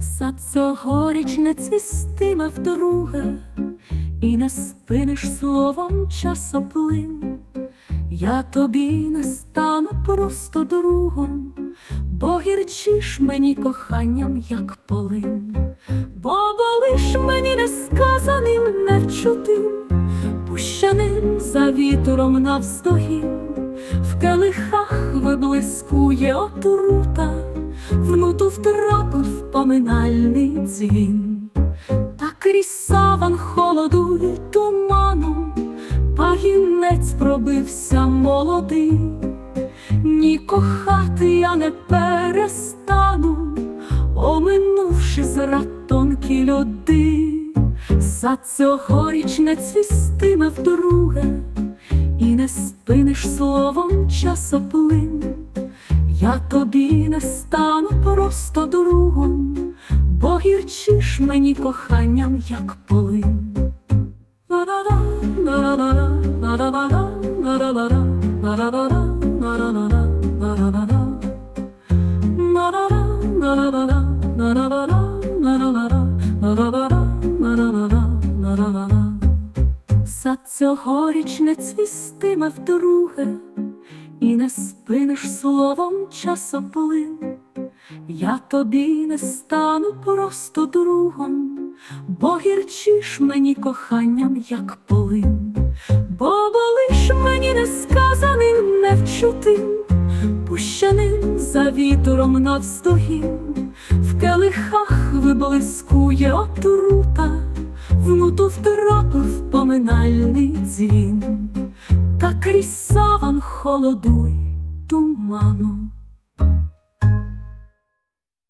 Сад цьогоріч не цвістиме вдруге, і не спиниш словом часоплин. Я тобі не стану просто другом, бо гірчиш мені коханням, як полин, бо болиш мені несказаним, невчутим, пущеним за вітром навздогін, в келихах виблискує отрута, внуту втрапив поминальний дзвін, та крізь саван холоду й туману пагінець пробився молодий, ні кохати я не перестану, оминувши зрад тонкі льоди, за цьогоріч не цвістиме вдруге, і не спиниш словом часоплин. Я тобі не стану просто другом, бо гірчиш мені коханням, як полин. За цьогоріч не цвістиме вдруге, і не спиниш словом часоплин. Я тобі не стану просто другом, бо гірчиш мені коханням, як полин, несказаним, пущеним за вітром навздогін, в келихах виблискує отрута, внуту втрапив поминальний дзвін, та крізь саван холодуй туманом.